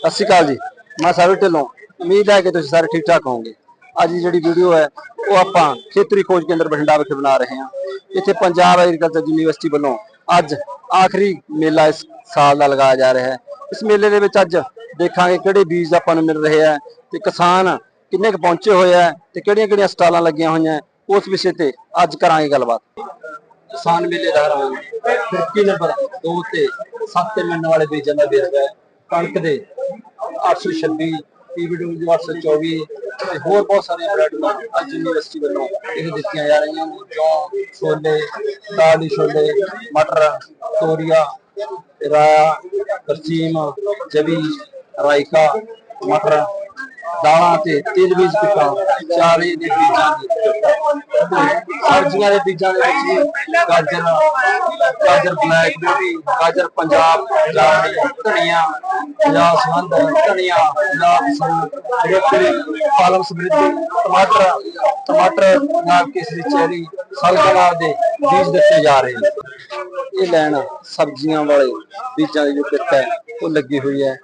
ਸਤਿ ਸ਼੍ਰੀ ਅਕਾਲ ਜੀ। ਮੈਂ ਸਾਹਿਬ ਢਿੱਲੋਂ। ਉਮੀਦ ਹੈ ਕਿ ਤੁਸੀਂ ਸਾਰੇ ਠੀਕ ਠਾਕ ਹੋਵੋਗੇ। ਅੱਜ ਦੀ ਜਿਹੜੀ ਵੀਡੀਓ ਹੈ, ਉਹ ਆਪਾਂ ਖੇਤਰੀ ਖੋਜ ਕੇਂਦਰ ਬਠਿੰਡਾ ਵਿਖੇ ਬਣਾ ਰਹੇ ਹਾਂ। ਇੱਥੇ ਪੰਜਾਬ ਐਗਰੀਕਲਚਰ ਯੂਨੀਵਰਸਿਟੀ ਵੱਲੋਂ ਅੱਜ ਆਖਰੀ ਮੇਲਾ ਇਸ ਸਾਲ ਦਾ ਲਗਾਇਆ ਜਾ ਰਿਹਾ ਹੈ। ਇਸ ਮੇਲੇ ਦੇ ਵਿੱਚ ਅੱਜ ਦੇਖਾਂਗੇ ਕਿਹੜੇ ਬੀਜ ਆਪਾਂ ਨੂੰ ਮਿਲ ਰਹੇ ਆ ਤੇ ਕਿਸਾਨ ਕਿੰਨੇ ਕੁ ਪਹੁੰਚੇ ਹੋਏ ਆ ਤੇ ਕਿਹੜੀਆਂ ਕਿਹੜੀਆਂ ਸਟਾਲਾਂ ਲੱਗੀਆਂ ਹੋਈਆਂ ਉਸ ਵਿਸ਼ੇ ਤੇ ਅੱਜ ਕਰਾਂਗੇ ਗੱਲਬਾਤ। ਕਿਸਾਨ ਮੇਲੇ ਦਾ ਹਰਾਮ ਫਿਰਕੀ ਨੰਬਰ 2 ਤੇ 7 ਤੇ ਮਿਲਣ ਵਾਲੇ ਬੀਜਾਂ ਦਾ ਵੇਰਵਾ ਹੈ। ਕਣਕ ਦੇ 826 ਪੀਬੀਡਬਲਯੂ 824 ਤੇ ਹੋਰ ਬਹੁਤ ਸਾਰੀਆਂ ਵੈਰਾਈਟੀਆਂ ਅੱਜ ਯੂਨੀਵਰਸਿਟੀ ਵੱਲੋਂ ਇਹ ਦਿੱਤੀਆਂ ਜਾ ਰਹੀਆਂ ਨੇ। ਜੌਂ, ਛੋਲੇ, ਦਾਲੀ ਛੋਲੇ, ਮਟਰ, ਤੋਰੀਆ, ਰਾਇਆ ਕਰਚੀਮ ਜਵੀ ਰਾਇਕਾ ਮਟਰ ਦਾਲਾਂ ਤੇ ਤੇਲ ਬੀਜ ਪਿੱਕਾ ਚਾਰੇ ਦੇ ਬੀਜਾਂ ਦੀ ਸਬਜ਼ੀਆਂ ਦੇ ਬੀਜਾਂ ਦੇ ਵਿੱਚ ਗਾਜਰ ਗਾਜਰ ਬਲੈਕ ਬੇਬੀ, ਗਾਜਰ ਪੰਜਾਬ ਜਾਮਣੀ ਧਨੀਆ, ਪੰਜਾਬ ਸੰਬੰਧ, ਧਨੀਆ, ਪੰਜਾਬ ਸੰਬੰਧ ਬਰੋਕਲੀ ਪਾਲਮ ਸਮਰਿੱਧੀ, ਟਮਾਟਰ ਟਮਾਟਰ ਨਾਲ ਕੇਸਰੀ ਚੈਰੀ, ਸਲਗਮ ਦੇ ਬੀਜ ਦਿੱਤੇ ਜਾ ਰਹੇ ਨੇ। ਇਹ ਲੈਣ ਸਬਜ਼ੀਆਂ ਵਾਲੇ ਬੀਜਾਂ ਦੀ ਜੋ ਕਿੱਟ ਹੈ, ਉਹ ਲੱਗੀ ਹੋਈ ਹੈ।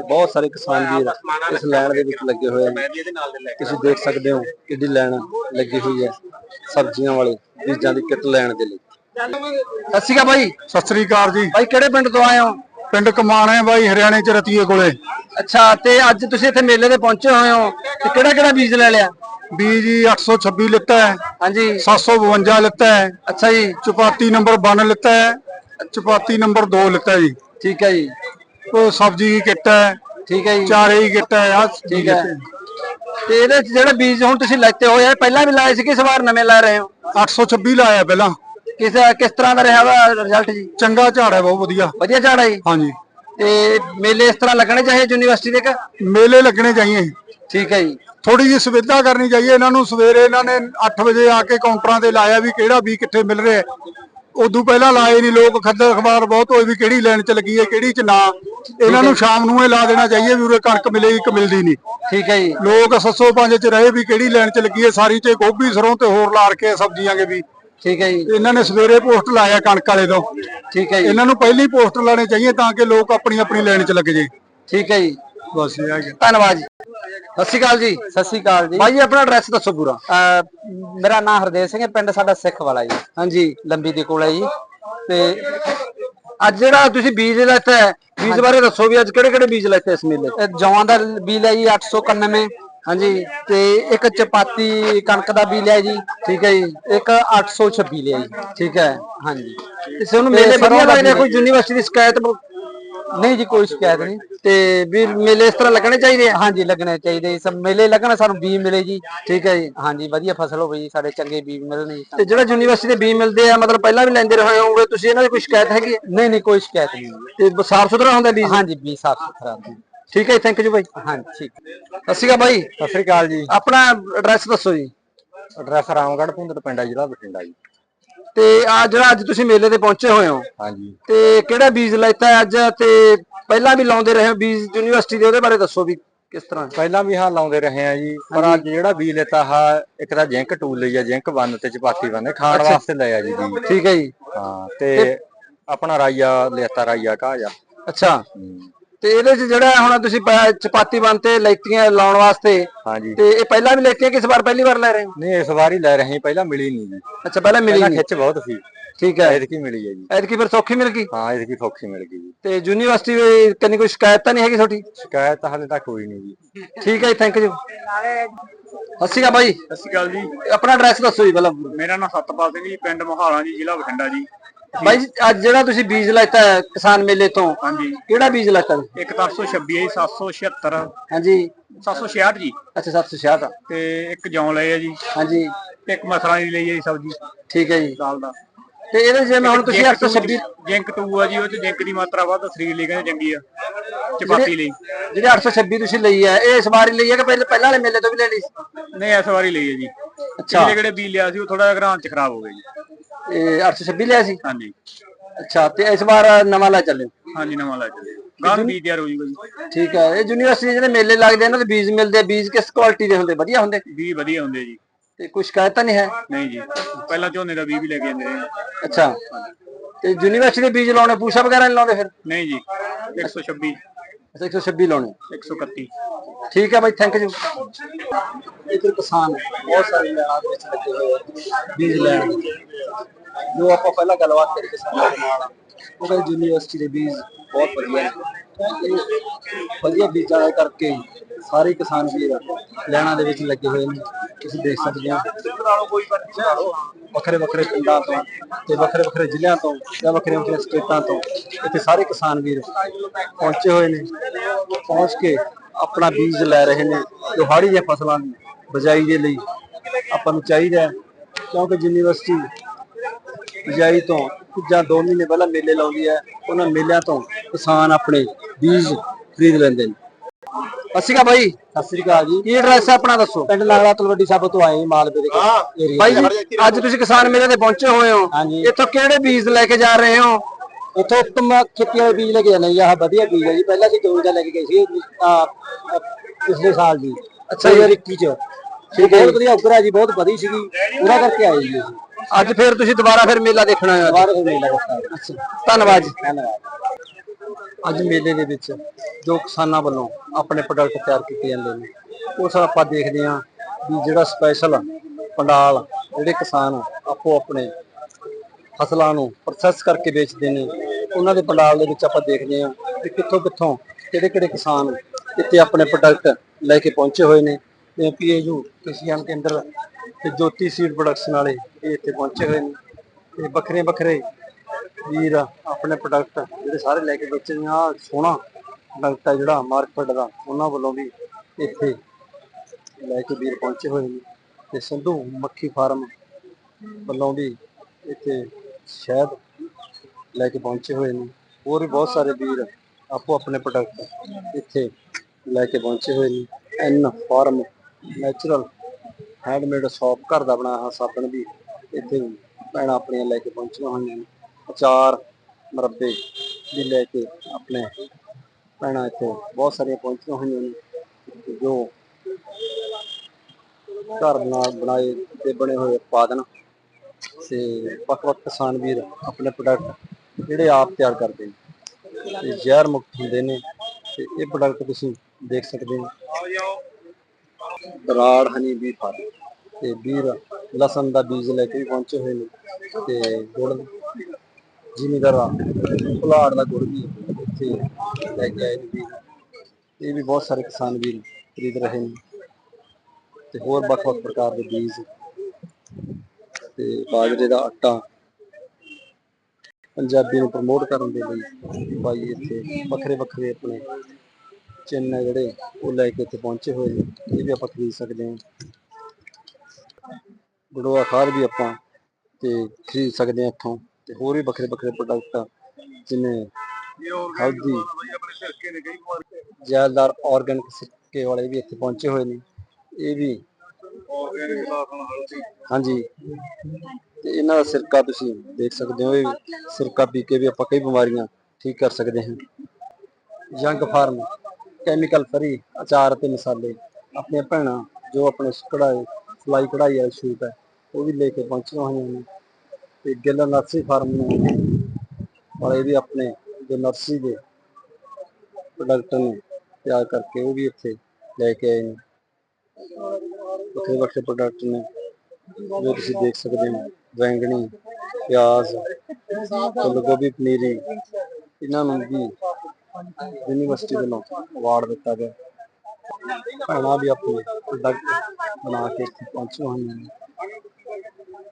ਤੇ ਬਹੁਤ ਸਾਰੇ ਕਿਸਾਨ ਵੀਰ ਇਸ ਲੈਣ ਦੇ ਵਿੱਚ ਲੱਗੇ ਹੋਏ ਨੇ ਤੁਸੀਂ ਦੇਖ ਸਕਦੇ ਹੋ ਕਿੱਡੀ ਲੈਣ ਲੱਗੀ ਹੋਈ ਹੈ ਸਬਜ਼ੀਆਂ ਵਾਲੇ ਬੀਜਾਂ ਦੀ ਕਿੱਟ ਲੈਣ ਦੇ ਲਈ। ਸਤਿ ਸ਼੍ਰੀ ਅਕਾਲ ਬਾਈ। ਸਤਿ ਸ੍ਰੀ ਅਕਾਲ ਜੀ। ਬਾਈ ਕਿਹੜੇ ਪਿੰਡ ਤੋਂ ਆਏ ਹੋ? ਪਿੰਡ ਕਮਾਣਾ ਹੈ ਬਾਈ ਹਰਿਆਣੇ ਚ ਰਤੀਏ ਕੋਲੇ। ਅੱਛਾ ਤੇ ਅੱਜ ਤੁਸੀਂ ਇੱਥੇ ਮੇਲੇ ਤੇ ਪਹੁੰਚੇ ਹੋਏ ਹੋ। ਤੇ ਕਿਹੜਾ ਕਿਹੜਾ ਬੀਜ ਲੈ ਲਿਆ? ਬੀਜ ਜੀ 826 ਲਿੱਤਾ ਹੈ। ਹਾਂਜੀ। 752 ਲਿੱਤਾ ਹੈ। ਅੱਛਾ ਜੀ। ਚਪਾਤੀ ਨੰਬਰ 1 ਲਿੱਤਾ ਹੈ। ਚਪਾਤੀ ਨੰਬਰ 2 ਲਿੱਤਾ ਜੀ। ਠੀਕ ਹੈ ਜੀ। ਉਹ ਸਬਜ਼ੀ ਦੀ ਕਿੱਟ ਹੈ ਠੀਕ ਹੈ ਜੀ। ਚਾਰੇ ਦੀ ਕਿੱਟ ਹੈ ਆ ਠੀਕ ਹੈ। ਤੇ ਇਹਦੇ ਚ ਜਿਹੜੇ ਬੀਜ ਹੁਣ ਤੁਸੀਂ ਲੈਤੇ ਹੋਏ ਆ ਪਹਿਲਾਂ ਵੀ ਲਾਏ ਸੀ ਕਿ ਇਸ ਵਾਰ ਨਵੇਂ ਲਾ ਰਹੇ ਹੋ? 826 ਲਾਇਆ ਪਹਿਲਾਂ। ਕਿਸ ਕਿਸ ਤਰ੍ਹਾਂ ਦਾ ਰਿਹਾ ਵਾ ਰਿਜ਼ਲਟ ਜੀ? ਚੰਗਾ ਝਾੜ ਹੈ ਬਹੁਤ ਵਧੀਆ। ਵਧੀਆ ਝਾੜਾ ਜੀ? ਹਾਂਜੀ। ਤੇ ਮੇਲੇ ਇਸ ਤਰ੍ਹਾਂ ਲੱਗਣੇ ਚਾਹੀਏ ਯੂਨੀਵਰਸਿਟੀ ਦੇ ਕਿ ਮੇਲੇ ਲੱਗਣੇ ਚਾਹੀਏ। ਠੀਕ ਹੈ ਜੀ। ਥੋੜੀ ਜਿਹੀ ਸੁਵਿਧਾ ਕਰਨੀ ਚਾਹੀਏ ਇਹਨਾਂ ਨੂੰ। ਸਵੇਰੇ ਇਹਨਾਂ ਨੇ 8 ਵਜੇ ਆ ਕੇ ਕਾਊਂਟਰਾਂ ਤੇ ਲਾਇਆ ਵੀ ਕਿਹੜਾ ਵੀ ਕਿੱਥੇ ਮਿਲ ਰਿਹਾ। ਹੈ। ਉਦੋਂ ਪਹਿਲਾਂ ਲਾਏ ਨਹੀਂ ਲੋਕ ਖੱਦਰ ਅਖਬਾਰ ਬਹੁਤ ਹੋਏ ਵੀ ਕਿਹੜੀ ਲਾਈਨ 'ਚ ਲੱਗੀ ਹੈ ਕਿਹੜੀ 'ਚ ਨਾ। ਇਹਨਾਂ ਨੂੰ ਸ਼ਾਮ ਨੂੰ ਇਹ ਲਾ ਦੇਣਾ ਚਾਹੀਏ ਵੀ ਉਰੇ ਕਣਕ ਮਿਲੇਗੀ ਕਿ ਮਿਲਦੀ ਨਹੀਂ। ਠੀਕ ਹੈ ਜੀ। ਲੋਕ ਸੱਸੋ ਪੰਜ 'ਚ ਰਹੇ ਵੀ ਕਿਹੜੀ ਲਾਈਨ 'ਚ ਲੱਗੀ ਹੈ ਸਾਰੀ 'ਚ ਗੋਭੀ ਸਰੋਂ ਤੇ ਹੋਰ ਲਾ ਰਕੇ ਸਬਜ਼ੀਆਂ ਕੇ ਵੀ। ਠੀਕ ਹੈ ਜੀ। ਇਹਨਾਂ ਨੇ ਸਵੇਰੇ ਪੋਸਟ ਲਾਇਆ ਕਣਕ ਵਾਲੇ ਤੋਂ। ਠੀਕ ਹੈ ਜੀ। ਇਹਨਾਂ ਨੂੰ ਪਹਿਲੀ ਪੋਸਟ ਲਾਣੇ ਚਾਹੀਏ ਤਾਂ ਕਿ ਲੋਕ ਆਪਣੀ ਆਪਣੀ ਲਾਈਨ 'ਚ ਲੱਗ ਜੇ। ਠੀਕ ਹੈ ਜੀ। ਬਸ ਇਹ ਹੈ ਧੰਨਵਾਦ ਜੀ। ਸਤਿ ਸ਼੍ਰੀ ਅਕਾਲ ਜੀ। ਸਤਿ ਸ੍ਰੀ ਅਕਾਲ ਜੀ। ਜੀ ਆਪਣਾ ਐਡਰੈਸ ਦੱਸੋ ਪੂਰਾ। ਅਹ ਮੇਰਾ ਨਾਮ ਹਰਦੇਵ ਸਿੰਘ ਹੈ ਪਿੰਡ ਸਾਡਾ ਸਿੱਖ ਵਾਲਾ ਜੀ। ਹਾਂਜੀ। ਲੰਬੀ ਦੇ ਕੋਲ ਹੈ ਜੀ। ਤੇ ਅੱਜ ਜਿਹੜਾ ਤੁਸੀਂ ਬੀਜ ਲੈਤਾ ਹੈ ਬੀਜ ਬਾਰੇ ਦੱਸੋ ਵੀ ਅੱਜ ਕਿਹੜੇ ਕਿਹੜੇ ਬੀਜ ਲੈਤੇ ਇਸ ਮੇਲੇ 'ਚ? ਇਹ ਦਾ ਬਿੱਲ ਹੈ ਜੀ 891 ਹਾਂਜੀ। ਤੇ ਇੱਕ ਚਪਾਤੀ ਕਣਕ ਦਾ ਬਿੱਲ ਹੈ ਜੀ। ਠੀਕ ਹੈ ਜੀ। ਇੱਕ 826 ਲਿਆ ਜੀ। ਠੀਕ ਹੈ। ਹਾਂਜੀ। ਇਸ ਨੂੰ ਮੇਲੇ ਵਧੀਆ ਲੱਗਦੇ ਬੀਜ। ਕੋਈ ਯੂਨੀਵਰਸਿਟੀ ਦੀ ਸ਼ਿਕਾਇਤ ਬ- ਨਹੀਂ ਜੀ ਕੋਈ ਸ਼ਿਕਾਇਤ ਨਹੀਂ। ਤੇ ਵੀ ਮੇਲੇ ਇਸ ਤਰ੍ਹਾਂ ਲੱਗਣੇ ਚਾਹੀਦੇ ਆ? ਹਾਂਜੀ ਲੱਗਣੇ ਚਾਹੀਦੇ ਸਭ ਮੇਲੇ ਲੱਗਣ ਸਾਨੂੰ ਬੀ ਮਿਲੇ ਜੀ। ਠੀਕ ਹੈ ਜੀ। ਹਾਂਜੀ ਵਧੀਆ ਫਸਲ ਹੋਵੇ ਜੀ ਸਾਡੇ ਚੰਗੇ ਬੀ ਮਿਲਣ ਜੀ। ਤੇ ਜਿਹੜਾ ਯੂਨੀਵਰਸਿਟੀ ਦੇ ਬੀ ਮਿਲਦੇ ਆ ਮਤਲਬ ਪਹਿਲਾਂ ਵੀ ਲੈਂਦੇ ਰਹੇ ਹੋਵੋਗੇ ਤੁਸੀਂ ਇਹਨਾਂ ਦੀ ਕੋਈ ਸ਼ਿਕਾਇਤ ਹੈਗੀ ਹੈ ਨਹੀਂ ਨਹੀਂ ਕੋਈ ਸ਼ਿਕਾਇਤ ਨਹੀਂ। ਤੇ ਸਾਫ਼ ਸੁਥਰਾ ਹੁੰਦਾ ਬੀਜ? ਹਾਂਜੀ ਬੀ ਸਾਫ਼ ਸੁਥਰਾ ਜੀ। ਠੀਕ ਹੈ ਥੈਂਕ ਯੂ ਬਾਈ। ਹਾਂਜੀ ਠੀਕ ਸਤਿ ਸ਼੍ਰੀ ਅਕਾਲ ਬਾਈ। ਸਤਿ ਸ੍ਰੀ ਅਕਾਲ ਜੀ। ਆਪਣਾ ਐਡਰੈਸ ਦੱਸੋ ਜੀ। ਐਡਰੈਸ ਰਾਮਗੜ੍ਹ ਪੁੰਦਰ ਪਿੰਡਾ ਜ਼ਿਲ੍ਹਾ ਬਠਿੰਡਾ ਜੀ। ਤੇ ਆ ਜਿਹੜਾ ਅੱਜ ਤੁਸੀਂ ਮੇਲੇ ਤੇ ਪਹੁੰਚੇ ਹੋਏ ਹੋ ਹਾਂਜੀ। ਤੇ ਕਿਹੜਾ ਬੀਜ ਲੈਤਾ ਅੱਜ ਤੇ ਪਹਿਲਾਂ ਵੀ ਲਾਉਂਦੇ ਰਹੇ ਹੋ? ਬੀਜ ਯੂਨੀਵਰਸਿਟੀ ਦੇ ਉਹਦੇ ਬਾਰੇ ਦੱਸੋ ਵੀ ਕਿਸ ਤਰ੍ਹਾਂ ਪਹਿਲਾਂ ਵੀ ਹਾਂ ਲਾਉਂਦੇ ਰਹੇ ਆ ਜੀ ਪਰ ਅੱਜ ਜਿਹੜਾ ਬੀਜ ਲੈਤਾ ਹਾ ਇੱਕ ਤਾਂ ਜਿੰਕ ਟੂਲ ਲਈ ਆ ਜਿੰਕ ਬੰਨ ਤੇ ਚਪਾਤੀ ਬੰਨ ਖਾਣ ਵਾਸਤੇ ਲਿਆ ਜੀ ਬੀਜ। ਠੀਕ ਹੈ ਜੀ। ਹਾਂ ਤੇ ਆਪਣਾ ਰਾਈਆ ਲੈਤਾ ਰਾਈਆ ਕਾ ਜਾ ਅੱਛਾ। ਤੇ ਇਹਦੇ ਚ ਜਿਹੜਾ ਹੁਣ ਤੁਸੀਂ ਚਪਾਤੀ ਬੰਤੇ ਲੈਤੀਆਂ ਲਾਉਣ ਵਾਸਤੇ ਹਾਂਜੀ। ਤੇ ਇਹ ਪਹਿਲਾਂ ਵੀ ਲੈਤੀਆਂ ਕਿਸ ਵਾਰ ਪਹਿਲੀ ਵਾਰ ਲੈ ਰਹੇ ਹੋ? ਨਹੀਂ ਇਸ ਵਾਰੀ ਲੈ ਰਹੇ ਹਾਂ, ਪਹਿਲਾਂ ਮਿਲੀ ਨਹੀਂ ਜੀ। ਅੱਛਾ ਪਹਿਲਾਂ ਮਿਲੀ ਪਹਿਲਾਂ ਨਹੀਂ। ਖਿੱਚ ਬਹੁਤ ਸੀ। ਠੀਕ ਹੈ। ਐਤਕੀ ਮਿਲੀ ਹੈ ਜੀ। ਐਤਕੀ ਫਿਰ ਸੌਖੀ ਮਿਲ ਗਈ? ਹਾਂ ਐਤਕੀ ਸੌਖੀ ਮਿਲ ਗਈ ਜੀ। ਤੇ ਯੂਨੀਵਰਸਿਟੀ ਵੀ ਕੰਨੀ ਕੋਈ ਸ਼ਿਕਾਇਤ ਤਾਂ ਨਹੀਂ ਹੈਗੀ ਤੁਹਾਡੀ? ਸ਼ਿਕਾਇਤ ਤਾਂ ਹਾਲੇ ਤੱਕ ਹੋਈ ਨਹੀਂ ਜੀ। ਠੀਕ ਹੈ ਥੈਂਕ ਯੂ ਸ਼੍ਰੀ ਅਕਾਲ ਬਾਈ। ਸਤਿ ਸ੍ਰੀ ਅਕਾਲ ਜੀ। ਆਪਣਾ ਐਡਰੈਸ ਦੱਸੋ ਜੀ ਪਹਿਲਾਂ। ਮੇਰਾ ਨਾਮ ਸਤਪਾਲ ਸਿੰਘ ਜੀ ਪਿੰਡ ਮੋਹਾਲਾ ਜੀ ਜ਼ਿਲ੍ਹਾ ਬਠਿੰਡਾ ਜੀ। ਬਾਈ ਜੀ, ਅੱਜ ਜਿਹੜਾ ਤੁਸੀਂ ਬੀਜ ਲੈਤਾ ਹੈ ਕਿਸਾਨ ਮੇਲੇ ਤੋਂ ਹਾਂਜੀ। ਕਿਹੜਾ ਬੀਜ ਲੈਤਾ ਤੁਸੀਂ? ਇੱਕ ਤਾਂ 826 ਹੈ ਜੀ 776 ਹਾਂਜੀ। 766 ਜੀ। ਅੱਛਾ 766 ਆ। ਤੇ ਇੱਕ ਜੌਂ ਲਏ ਆ ਜੀ। ਹਾਂਜੀ। ਤੇ ਇੱਕ ਮਸਰਾਂ ਦੀ ਲਈ ਹੈ ਜੀ ਸਬਜ਼ੀ। ਠੀਕ ਹੈ ਜੀ। ਦਾਲ ਦਾ। ਤੇ ਇਹਦੇ ਜਿਵੇਂ ਹੁਣ ਤੁਸੀਂ 826 ਜਿੰਕ 2 ਆ ਜੀ ਉਹ ਚ ਜਿੰਕ ਦੀ ਮਾਤਰਾ ਵੱਧ ਸਰੀਰ ਲਈ ਕਹਿੰਦੇ ਚੰਗੀ ਆ। ਚਪਾਤੀ ਲਈ। ਜਿਹੜੇ 826 ਤੁਸੀਂ ਲਈ ਹੈ ਇਹ ਇਸ ਵਾਰ ਲਈ ਹੈ ਕਿ ਪਹਿਲੇ ਪਹਿਲਾਂ ਵਾਲੇ ਮੇਲੇ ਤੋਂ ਵੀ ਲੈ ਲਈ ਸੀ? ਨਹੀਂ ਇਸ ਵਾਰੀ ਲਈ ਹੈ ਜੀ। ਅੱਛਾ। ਪਿਛਲੇ ਕਿਹੜੇ ਬੀ ਲਿਆ ਸੀ ਉਹ ਥੋੜਾ ਜਿਹਾ ਘਰਾਂ ਚ ਖਰਾਬ ਹੋ ਗਿਆ ਜੀ। ਇਹ 826 ਲਿਆ ਸੀ? ਹਾਂਜੀ। ਅੱਛਾ ਤੇ ਇਸ ਵਾਰ ਨਵਾਂ ਲੈ ਚੱਲੇ। ਹਾਂਜੀ ਨਵਾਂ ਲੈ ਚੱਲੇ। ਗਾਂ ਨੂੰ ਬੀਜ ਤਿਆਰ ਹੋ ਜੂਗਾ ਜੀ। ਠੀਕ ਹੈ ਇਹ ਯੂਨੀਵਰਸਿਟੀ ਜਿਹੜੇ ਮੇਲੇ ਲੱਗਦੇ ਇਹਨਾਂ ਦੇ ਬੀਜ ਮਿਲਦੇ ਬੀਜ ਕਿਸ ਕੁਆਲਿਟੀ ਦੇ ਹੁੰਦੇ? ਵਧੀਆ ਹੁੰਦੇ? ਬੀ ਵਧੀਆ ਹੁੰਦੇ ਜੀ। ਤੇ ਕੋਈ ਸ਼ਿਕਾਇਤ ਤਾਂ ਨਹੀਂ ਹੈ? ਨਹੀਂ ਜੀ। ਪਹਿਲਾਂ ਝੋਨੇ ਦਾ ਬੀ ਵੀ ਲੈ ਕੇ ਜਾਂਦੇ ਰਹੇ ਅੱਛਾ। ਤੇ ਯੂਨੀਵਰਸਿਟੀ ਦੇ ਬੀਜ ਲਾਉਣੇ ਪੂਸ਼ਾ ਵਗੈਰਾ ਨਹੀਂ ਲਾਉਂਦੇ ਫਿਰ? ਨਹੀਂ ਜੀ 126 ਅੱਛਾ 126 ਲਾਉਣੇ 131 ਠੀਕ ਹੈ ਬਾਈ ਥੈਂਕ ਯੂ ਇਧਰ ਕਿਸਾਨ ਬਹੁਤ ਸਾਰੇ ਲੈਣਾ ਦੇ ਵਿੱਚ ਲੱਗੇ ਹੋਏ ਆ ਬੀਜ ਲੈਣ। ਜੋ ਆਪਾਂ ਪਹਿਲਾਂ ਗੱਲਬਾਤ ਕਰੀ ਕਿਸਾਨਾਂ ਦੇ ਨਾਲ ਉਹ ਕਹਿੰਦੇ ਯੂਨੀਵਰਸਿਟੀ ਦੇ ਬੀਜ ਬਹੁਤ ਵਧੀਆ। ਵਧੀਆ ਬੀਜਾਂ ਕਰਕੇ ਸਾਰੇ ਕਿਸਾਨ ਵੀਰ ਲੈਣਾ ਦੇ ਵਿੱਚ ਲੱਗੇ ਹੋਏ ਨੇ। ਤੁਸੀਂ ਦੇਖ ਸਕਦੇ ਹੋ। ਵੱਖਰੇ ਵੱਖਰੇ ਪਿੰਡਾਂ ਤੋਂ ਤੇ ਵੱਖਰੇ ਵੱਖਰੇ ਜ਼ਿਲ੍ਹਿਆਂ ਤੋਂ ਜਾਂ ਵੱਖਰੇ ਵੱਖਰੇ ਸਟੇਟਾਂ ਤੋਂ ਇੱਥੇ ਸਾਰੇ ਕਿਸਾਨ ਵੀਰ ਪਹੁੰਚੇ ਹੋਏ ਨੇ। ਪਹੁੰਚ ਕੇ ਆਪਣਾ ਬੀਜ ਲੈ ਰਹੇ ਨੇ। ਜੋ ਹਾੜੀ ਦੀਆਂ ਫਸਲਾਂ ਦੀ ਬਜਾਈ ਦੇ ਲਈ ਆਪਾਂ ਨੂੰ ਚਾਹੀਦਾ ਹੈ। ਕਿਉਂਕਿ ਯੂਨੀਵਰਸਿਟੀ ਬਿਜਾਈ ਤੋਂ ਜਾਂ 2 ਮਹੀਨੇ ਪਹਿਲਾਂ ਮੇਲੇ ਲਾਉਂਦੀ ਹੈ ਉਹਨਾਂ ਮੇਲਿਆਂ ਤੋਂ ਕਿਸਾਨ ਆਪਣੇ ਬੀਜ ਖਰੀਦ ਲੈਂਦੇ ਨੇ। ਸ਼੍ਰੀ ਅਕਾਲ ਬਾਈ। ਸਤਿ ਸ੍ਰੀ ਅਕਾਲ ਜੀ। ਕੀ ਐਡਰੈਸ ਹੈ ਆਪਣਾ ਦੱਸੋ? ਪਿੰਡ ਲਾਗਲਾ ਤਲਵੱਡੀ ਸਾਹਿਬ ਤੋਂ ਆਏ ਜੀ, ਮਾਲਵੇ ਦੇ ਏਰੀਆ ਬਾਈ ਜੀ ਅੱਜ ਤੁਸੀਂ ਕਿਸਾਨ ਮੇਲੇ ਤੇ ਪਹੁੰਚੇ ਹੋਏ ਹੋ। ਇੱਥੋਂ ਕਿਹੜੇ ਬੀਜ ਲੈ ਕੇ ਜਾ ਰਹੇ ਹੋ? ਇੱਥੋਂ ਉੱਤਮ ਖੇਤੀ ਵਾਲੇ ਬੀਜ ਲੈ ਕੇ ਜਾਂਦੇ ਜੀ ਆਹ ਵਧੀਆ ਬੀਜ ਹੈ ਜੀ। ਪਹਿਲਾਂ ਅਸੀਂ ਦੋ ਦਾ ਲੈ ਕੇ ਗਏ ਸੀ ਪਿਛਲੇ ਸਾਲ ਦੀ। ਅੱਛਾ ਜੀ। 2021 ਚ। ਠੀਕ ਹੈ ਬਹੁਤ ਵਧੀਆ ਉਗਰਾ ਜੀ ਬਹੁਤ ਵਧੀਆ ਸੀਗੀ। ਉਹਦਾ ਕਰਕੇ ਆਏ ਜੀ ਅਸੀਂ। ਅੱਜ ਫਿਰ ਤੁਸੀਂ ਦੁਬਾਰਾ ਫਿਰ ਮੇਲਾ ਦੇਖਣਾ ਹੈ। ਬਾਹਰ ਹੋ ਮੇਲਾ ਦੱਸਦਾ ਅੱਛਾ। ਧੰਨਵਾਦ ਜੀ। ਧੰਨਵਾਦ। ਅੱਜ ਮੇਲੇ ਦੇ ਵਿੱਚ ਜੋ ਕਿਸਾਨਾਂ ਵੱਲੋਂ ਆਪਣੇ ਪ੍ਰੋਡਕਟ ਤਿਆਰ ਕੀਤੇ ਜਾਂਦੇ ਨੇ ਉਹ ਸਭ ਆਪਾਂ ਦੇਖਦੇ ਹਾਂ ਵੀ ਜਿਹੜਾ ਸਪੈਸ਼ਲ ਪੰਡਾਲ ਜਿਹੜੇ ਕਿਸਾਨ ਆਪੋ ਆਪਣੇ ਫਸਲਾਂ ਨੂੰ ਪ੍ਰੋਸੈਸ ਕਰਕੇ ਵੇਚਦੇ ਨੇ ਉਹਨਾਂ ਦੇ ਪੰਡਾਲ ਦੇ ਵਿੱਚ ਆਪਾਂ ਦੇਖਦੇ ਹਾਂ ਕਿ ਕਿੱਥੋਂ ਕਿੱਥੋਂ ਕਿਹੜੇ ਕਿਹੜੇ ਕਿਸਾਨ ਇੱਥੇ ਆਪਣੇ ਪ੍ਰੋਡਕਟ ਲੈ ਕੇ ਪਹੁੰਚੇ ਹੋਏ ਨੇ ਪੀਏਯੂ ਕਿਸਾਨ ਕੇਂਦਰ ਤੇ ਜੋਤੀ ਸੀਡ ਪ੍ਰੋਡਕਸ਼ਨ ਵਾਲੇ ਇਹ ਇੱਥੇ ਪਹੁੰਚੇ ਹੋਏ ਨੇ। ਤੇ ਵੱਖਰੇ ਵੱਖਰੇ ਵੀਰ ਆਪਣੇ ਪ੍ਰੋਡਕਟ ਜਿਹੜੇ ਸਾਰੇ ਲੈ ਕੇ ਵੇਚਦੇ ਨੇ ਆ ਸੋਹਣਾ ਪ੍ਰੋਡਕਟ ਹੈ ਜਿਹੜਾ ਮਾਰਕੀਟ ਦਾ, ਉਹਨਾਂ ਵੱਲੋਂ ਵੀ ਇੱਥੇ ਲੈ ਕੇ ਵੀਰ ਪਹੁੰਚੇ ਹੋਏ ਨੇ ਤੇ ਸੰਧੂ ਮੱਖੀ ਫਾਰਮ ਵੱਲੋਂ ਵੀ ਇੱਥੇ ਸ਼ਹਿਦ ਲੈ ਕੇ ਪਹੁੰਚੇ ਹੋਏ ਨੇ। ਹੋਰ ਵੀ ਬਹੁਤ ਸਾਰੇ ਵੀਰ ਆਪੋ ਆਪਣੇ ਪ੍ਰੋਡਕਟ ਇੱਥੇ ਲੈ ਕੇ ਪਹੁੰਚੇ ਹੋਏ ਨੇ। N farm natural handmade shop ਘਰ ਦਾ ਬਣਾਇਆ ਹੋਇਆ ਸਾਬਣ ਵੀ ਇੱਥੇ ਭੈਣਾਂ ਆਪਣੀਆਂ ਲੈ ਕੇ ਪਹੁੰਚੀਆਂ ਹੋਈਆਂ ਨੇ। ਅਚਾਰ, ਮਰੱਬੇ ਵੀ ਲੈ ਕੇ ਆਪਣੇ ਭੈਣਾਂ ਇੱਥੇ ਬਹੁਤ ਸਾਰੀਆਂ ਪਹੁੰਚੀਆਂ ਹੋਈਆਂ ਨੇ। ਜੋ ਘਰ ਨਾਲ ਬਣਾਏ ਤੇ ਬਣੇ ਹੋਏ ਉਤਪਾਦਨ ਤੇ ਵੱਖ ਵੱਖ ਕਿਸਾਨ ਵੀਰ ਆਪਣੇ ਪ੍ਰੋਡਕਟ ਜਿਹੜੇ ਆਪ ਤਿਆਰ ਕਰਦੇ ਨੇ। ਤੇ ਜ਼ਹਿਰ ਮੁਕਤ ਹੁੰਦੇ ਨੇ ਤੇ ਇਹ ਪ੍ਰੋਡਕਟ ਤੁਸੀਂ ਦੇਖ ਸਕਦੇ ਹੋ। ਬਰਾੜ ਹਨੀ ਵੀ ਫਾਰਮ ਤੇ ਵੀਰ ਲਸਣ ਦਾ ਬੀਜ ਲੈ ਕੇ ਵੀ ਪਹੁੰਚੇ ਹੋਏ ਨੇ ਤੇ ਗੁੜ ਜ਼ਿਮੀਦਾਰ ਪੁਲਾੜ ਦਾ ਗੁੜ ਵੀ ਇੱਥੇ ਲੈ ਕੇ ਆਏ ਨੇ ਵੀਰ ਇਹ ਵੀ ਬਹੁਤ ਸਾਰੇ ਕਿਸਾਨ ਵੀਰ ਖਰੀਦ ਰਹੇ ਨੇ ਤੇ ਹੋਰ ਵੱਖ ਵੱਖ ਪ੍ਰਕਾਰ ਦੇ ਬੀਜ ਤੇ ਬਾਜਰੇ ਦਾ ਆਟਾ ਪੰਜਾਬੀ ਨੂੰ ਪ੍ਰਮੋਟ ਕਰਨ ਦੇ ਲਈ ਬਾਈ ਇੱਥੇ ਵੱਖਰੇ ਵੱਖਰੇ ਆਪਣੇ ਚਿੰਨ੍ਹ ਆ ਜਿਹੜੇ ਉਹ ਲੈ ਕੇ ਇੱਥੇ ਪਹੁੰਚੇ ਹੋਏ ਨੇ, ਇਹ ਵੀ ਆਪਾਂ ਖਰੀਦ ਸਕਦੇ ਹਾਂ। ਗੜੋਆ ਖਾਦ ਵੀ ਆਪਾਂ ਤੇ ਖਰੀਦ ਸਕਦੇ ਹਾਂ ਇੱਥੋਂ ਤੇ ਹੋਰ ਵੀ ਵੱਖਰੇ ਵੱਖਰੇ ਪ੍ਰੋਡਕਟ ਜਿਵੇਂ ਹਲਦੀ, ਜੈਲਦਾਰ ਆਰਗੈਨਿਕ ਸਿੱਕੇ ਵਾਲੇ ਵੀ ਇੱਥੇ ਪਹੁੰਚੇ ਹੋਏ ਨੇ, ਇਹ ਵੀ ਹਾਂਜੀ। ਤੇ ਇਹਨਾਂ ਦਾ ਸਿਰਕਾ ਤੁਸੀਂ ਦੇਖ ਸਕਦੇ ਹੋ, ਇਹ ਸਿਰਕਾ ਪੀ ਕੇ ਵੀ ਆਪਾਂ ਕਈ ਬਿਮਾਰੀਆਂ ਠੀਕ ਕਰ ਸਕਦੇ ਹਾਂ। ਯੰਗ ਫਾਰਮ ਕੈਮੀਕਲ ਫਰੀ ਅਚਾਰ ਤੇ ਮਸਾਲੇ ਆਪਣੀਆਂ ਭੈਣਾਂ, ਜੋ ਆਪਣੇ ਕਢਾਈ ਸਿਲਾਈ ਕਢਾਈ ਵਾਲੇ ਸੂਟ ਹੈ, ਉਹ ਵੀ ਲੈ ਕੇ ਪਹੁੰਚੀਆਂ ਹੋਈਆਂ ਨੇ। ਤੇ ਗਿੱਲ ਨਰਸਰੀ ਫਾਰਮ ਨੇ ਵਾਲੇ ਵੀ ਆਪਣੇ ਜੋ ਨਰਸਰੀ ਦੇ ਪ੍ਰੋਡਕਟ ਨੇ, ਤਿਆਰ ਕਰਕੇ ਉਹ ਵੀ ਇੱਥੇ ਲੈ ਕੇ ਆਏ ਨੇ। ਵੱਖਰੇ ਵੱਖਰੇ ਪ੍ਰੋਡਕਟ ਨੇ, ਜੋ ਤੁਸੀਂ ਦੇਖ ਸਕਦੇ ਹੋ, ਬੈਂਗਣੀ, ਪਿਆਜ਼ ਫੁੱਲ ਗੋਭੀ ਪਨੀਰੀ, ਇਹਨਾਂ ਨੂੰ ਵੀ ਯੂਨੀਵਰਸਿਟੀ ਵੱਲੋਂ ਅਵਾਰਡ ਦਿੱਤਾ ਗਿਆ। ਭੈਣਾਂ ਵੀ ਆਪਣੇ ਪ੍ਰੋਡਕਟ ਬਣਾ ਕੇ ਇੱਥੇ ਪਹੁੰਚੀਆਂ ਹੋਈਆਂ ਨੇ।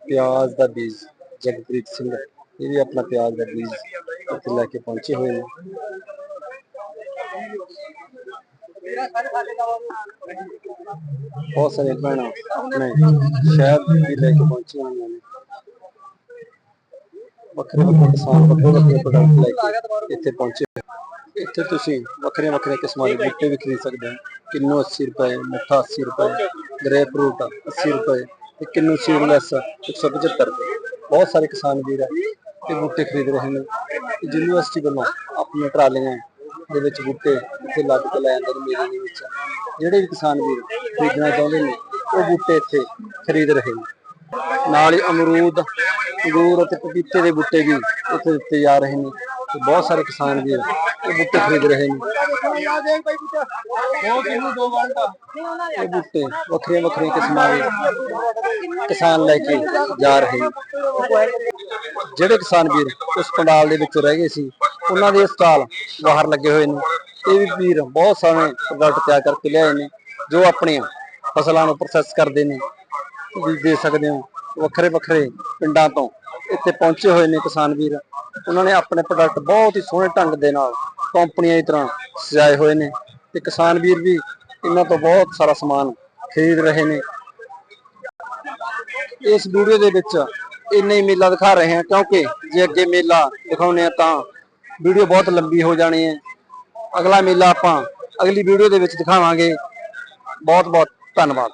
ਪਿਆਜ਼ ਦਾ ਬੀਜ, ਜਗਪ੍ਰੀਤ ਸਿੰਘ, ਇਹ ਵੀ ਆਪਣਾ ਪਿਆਜ਼ ਦਾ ਬੀਜ ਇੱਥੇ ਲੈ ਕੇ ਪਹੁੰਚੇ ਹੋਏ ਨੇ। ਬਹੁਤ ਸਾਰੇ ਭੈਣਾਂ ਆਪਣੇ ਸ਼ਹਿਰ ਵੀ ਲੈ ਕੇ ਪਹੁੰਚੀਆਂ ਹੋਈਆਂ ਨੇ। ਵੱਖਰੇ ਵੱਖਰੇ ਕਿਸਾਨ ਵੱਖਰੇ ਵੱਖਰੇ ਪ੍ਰੋਡਕਟ ਲੈ ਕੇ ਇੱਥੇ ਪਹੁੰਚੇ। ਹੋਏ। ਇੱਥੇ ਤੁਸੀਂ ਵੱਖਰੇ ਵੱਖਰੇ ਕਿਸਮਾਂ ਦੇ ਬੂਟੇ ਵੀ ਖਰੀਦ ਸਕਦੇ ਹੋ। ਕਿੰਨੂ 80 ਰੁਪਏ, ਮਿੱਠਾ 80 ਰੁਪਏ, ਗ੍ਰੇਪ ਫਰੂਟ 80 ਰੁਪਏ ਤੇ ਕਿੰਨੂ ਸੀਡਲੈਸ 175 ਰੁਪਏ। ਬਹੁਤ ਸਾਰੇ ਕਿਸਾਨ ਵੀਰ ਹੈ ਇਹ ਬੂਟੇ ਖਰੀਦ ਰਹੇ ਨੇ। ਯੂਨੀਵਰਸਿਟੀ ਵੱਲੋਂ ਆਪਣੀਆਂ ਟਰਾਲੀਆਂ ਦੇ ਵਿੱਚ ਬੂਟੇ ਇੱਥੇ ਲੱਗ ਕੇ ਲੈ ਜਾਂਦੇ ਨੇ ਮੇਲੇ ਦੇ ਵਿੱਚ। ਜਿਹੜੇ ਵੀ ਕਿਸਾਨ ਵੀਰ ਖਰੀਦਣਾ ਚਾਹੁੰਦੇ ਨੇ, ਉਹ ਬੂਟੇ ਇੱਥੇ ਖਰੀਦ ਰਹੇ ਨੇ। ਨਾਲ ਹੀ ਅਮਰੂਦ, ਅੰਗੂਰ ਅਤੇ ਪਪੀਤੇ ਦੇ ਬੂਟੇ ਵੀ ਇੱਥੇ ਦਿੱਤੇ ਜਾ ਰਹੇ ਨੇ। ਤੇ ਬਹੁਤ ਸਾਰੇ ਕਿਸਾਨ ਵੀ ਇਹ ਬੂਟੇ ਖਰੀਦ ਰਹੇ ਨੇ। ਇਹ ਬੂਟੇ ਵੱਖਰੀਆਂ ਵੱਖਰੀਆਂ ਕਿਸਮਾਂ ਦੇ ਕਿਸਾਨ ਲੈ ਕੇ ਜਾ ਰਹੇ। ਜਿਹੜੇ ਕਿਸਾਨ ਵੀਰ ਉਸ ਪੰਡਾਲ ਦੇ ਵਿੱਚ ਰਹਿ ਗਏ ਸੀ ਉਹਨਾਂ ਦੇ ਸਟਾਲ ਬਾਹਰ ਲੱਗੇ ਹੋਏ ਨੇ। ਇਹ ਵੀ ਵੀਰ ਬਹੁਤ ਸਾਰੇ ਪ੍ਰੋਡਕਟ ਤਿਆਰ ਕਰਕੇ ਲਿਆਏ ਨੇ ਜੋ ਆਪਣੀਆਂ ਫਸਲਾਂ ਨੂੰ ਪ੍ਰੋਸੈਸ ਕਰਦੇ ਨੇ। ਤੁਸੀਂ ਦੇਖ ਸਕਦੇ ਹੋ ਵੱਖਰੇ ਵੱਖਰੇ ਪਿੰਡਾਂ ਤੋਂ ਇੱਥੇ ਪਹੁੰਚੇ ਹੋਏ ਨੇ ਕਿਸਾਨ ਵੀਰ। ਉਹਨਾਂ ਨੇ ਆਪਣੇ ਪ੍ਰੋਡਕਟ ਬਹੁਤ ਹੀ ਸੋਹਣੇ ਢੰਗ ਦੇ ਨਾਲ ਕੰਪਨੀਆਂ ਦੀ ਤਰ੍ਹਾਂ ਸਜਾਏ ਹੋਏ ਨੇ ਤੇ ਕਿਸਾਨ ਵੀਰ ਵੀ ਇਹਨਾਂ ਤੋਂ ਬਹੁਤ ਸਾਰਾ ਸਮਾਨ ਖਰੀਦ ਰਹੇ ਨੇ। ਇਸ ਵੀਡੀਓ ਦੇ ਵਿੱਚ ਇੰਨੇ ਹੀ ਮੇਲਾ ਦਿਖਾ ਰਹੇ ਹਾਂ ਕਿਉਂਕਿ ਜੇ ਅੱਗੇ ਮੇਲਾ ਦਿਖਾਉਨੇ ਆ ਤਾਂ ਵੀਡੀਓ ਬਹੁਤ ਲੰਬੀ ਹੋ ਜਾਣੀ ਹੈ। ਅਗਲਾ ਮੇਲਾ ਆਪਾਂ ਅਗਲੀ ਵੀਡੀਓ ਦੇ ਵਿੱਚ ਦਿਖਾਵਾਂਗੇ। ਬਹੁਤ ਬਹੁਤ ਧੰਨਵਾਦ।